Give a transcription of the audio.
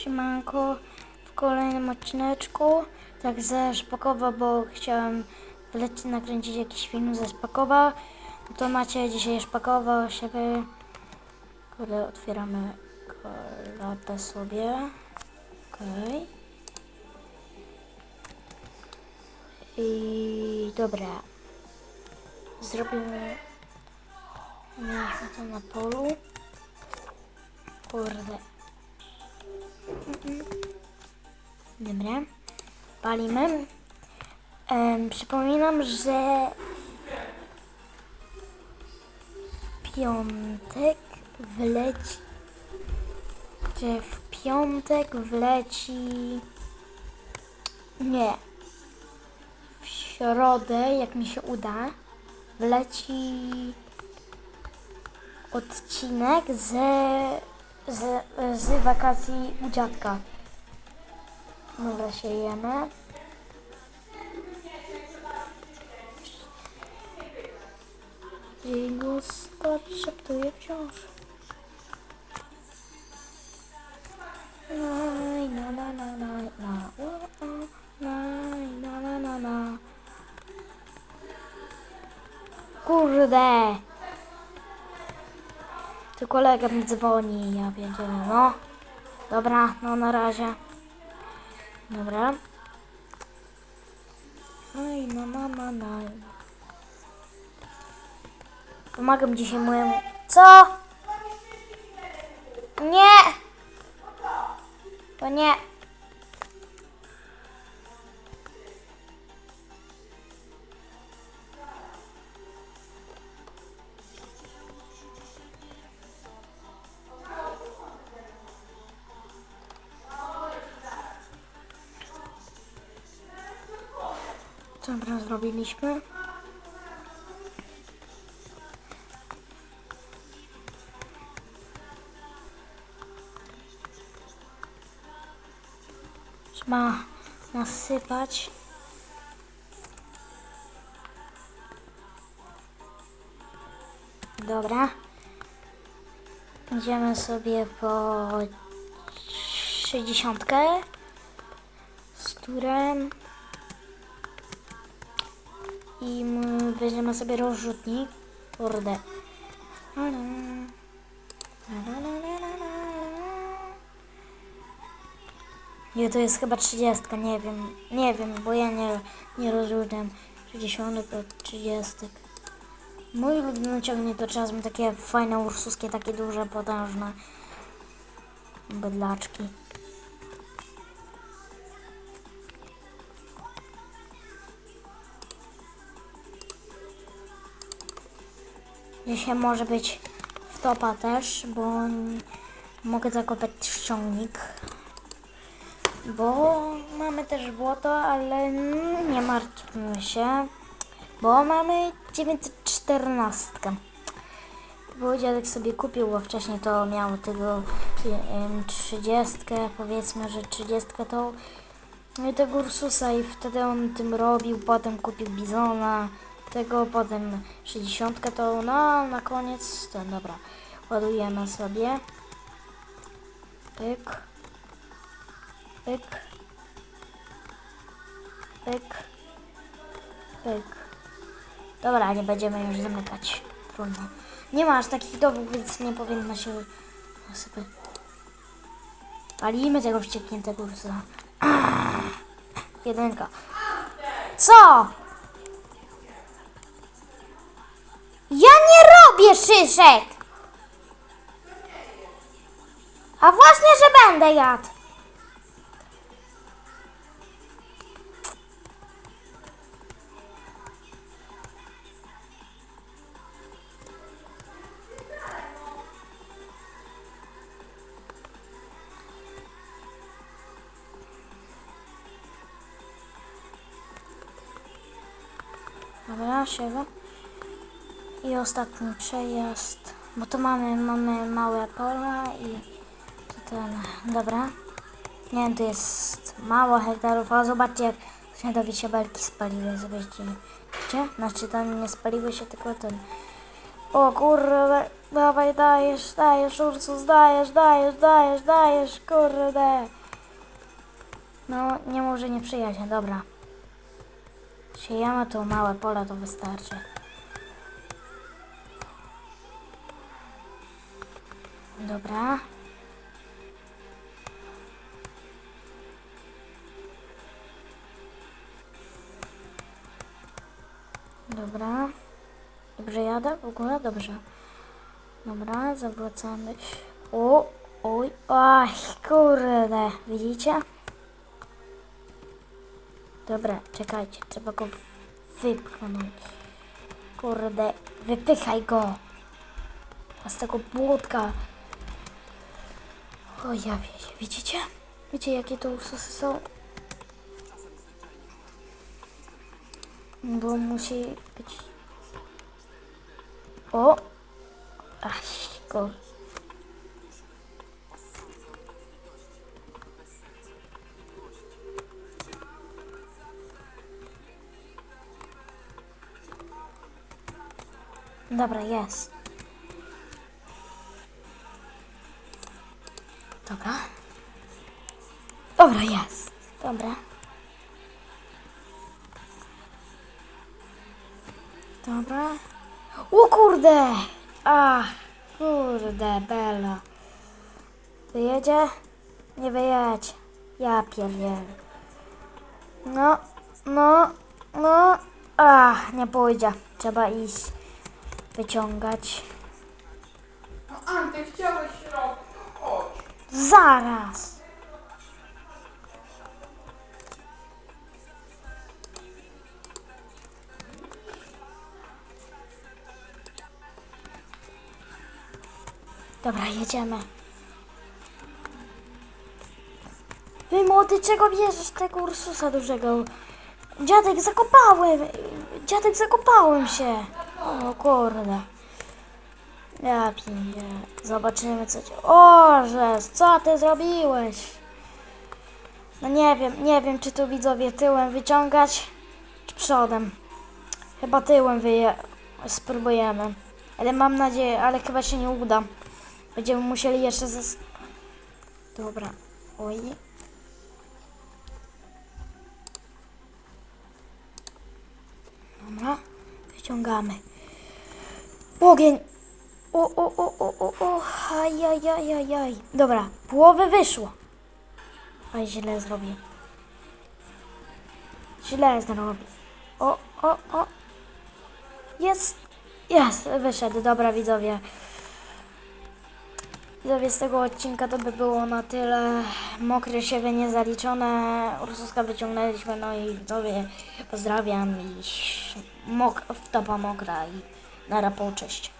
Siemanko w kolejnym odcineczku. Tak ze Szpakowa, bo chciałem wlecieć nakręcić jakiś film ze Szpakowa. No to macie dzisiaj Szpakowa, siebie. Kurde, otwieramy klatę sobie. Okej. I dobra. Zrobimy. Mieliśmy to na polu. Kurde. Dobra. Palimy. Em, przypominam, że w piątek wleci. Że w piątek wleci. Nie. W środę, jak mi się uda, wleci odcinek ze, z, z wakacji u dziadka. Dobra, siejemy. Jej głos szeptuje wciąż. Naj, na, na, na, na, na, na, na, na, na. Kurde! Tu kolega mi dzwoni, ja pierdzielę, no. Dobra, no na razie. Dobra. Oj, no, no, no. Pomagam dzisiaj mojemu... Co? Nie! To nie. Dobra, zrobiliśmy. Trzeba nasypać. Dobra. Idziemy sobie po 60 z turem i my weźmiemy sobie rozrzutnik. Kurde. Nie, to jest chyba 30, nie wiem. Nie wiem, bo ja nie, nie rozróżniam 60 od 30. Mój ulubiony ciągnik to czasem takie fajne ursuskie, takie duże, potężne bydlaczki. Dzisiaj może być wtopa też, bo mogę zakopać ściągnik. Bo mamy też błoto, ale nie martwmy się, bo mamy 914. Bo dziadek sobie kupił, bo wcześniej to miał tego em, 30, powiedzmy, że 30 to no tego Ursusa i wtedy on tym robił, potem kupił Bizona, tego, potem 60 to no na koniec ten, dobra, ładujemy sobie. Pyk. Pyk. Pyk. Pyk. Dobra, nie będziemy już zamykać. Trudno. Nie ma aż takich dowód, więc nie powinno się nasypać. Palimy tego wściekniętego Ursusa. Jedynka. Co? Nie szyszek! A właśnie, że będę jadł. Dobra, siewa. I ostatni przejazd, bo tu mamy, mamy małe pola i ten, dobra. Nie wiem, tu jest mało hektarów, ale zobaczcie jak śniadowicie belki spaliły, zobaczcie. Widzicie? Znaczy to nie spaliły się, tylko ten... O kurwa, Dawaj, dajesz, dajesz, Ursus, dajesz, dajesz, dajesz, dajesz, kurde. No, nie może nie przyjaźń, dobra. Siejemy to małe pole, to wystarczy. Dobra. Dobra. Dobrze jadę? W ogóle? Dobrze. Dobra, zawracamy. O, oj, oj, kurde, widzicie? Dobra, czekajcie, trzeba go wypchnąć. Kurde, wypychaj go. A z tego błotka. O, ja wiecie, widzicie? Wiecie, jakie to ususy są? Bo musi być... O! Ach, go. Dobra, jest. Dobra. Dobra, jest. Dobra. Dobra. O kurde! Ach, kurde, Bella. Wyjedzie? Nie wyjedź. Ja pierdzielę. No, no, no. Ach, nie pójdzie. Trzeba iść. Wyciągać. No Antek, chciałeś robić. Zaraz. Dobra, jedziemy. Wy młody, czego bierzesz tego Ursusa dużego? Dziadek, zakopałem! Dziadek, zakopałem się! O kurde. Ja piję. Zobaczymy co ci... O, że co ty zrobiłeś? No nie wiem, nie wiem czy tu widzowie tyłem wyciągać, czy przodem. Chyba tyłem wyje... spróbujemy. Ale mam nadzieję, ale chyba się nie uda. Będziemy musieli jeszcze zas... Dobra. Oj. Dobra. Wyciągamy. Ogień! O, o, o, o, o, o, ajajajajaj. Dobra, połowę wyszło. Oj, źle zrobię. Źle zrobię. O, o, o. Jest, jest, wyszedł. Dobra, widzowie. Widzowie, z tego odcinka to by było na tyle. Mokre siewy niezaliczone. Ursuska wyciągnęliśmy, no i widzowie, pozdrawiam i mok, wtopa mokra i na rapą, cześć.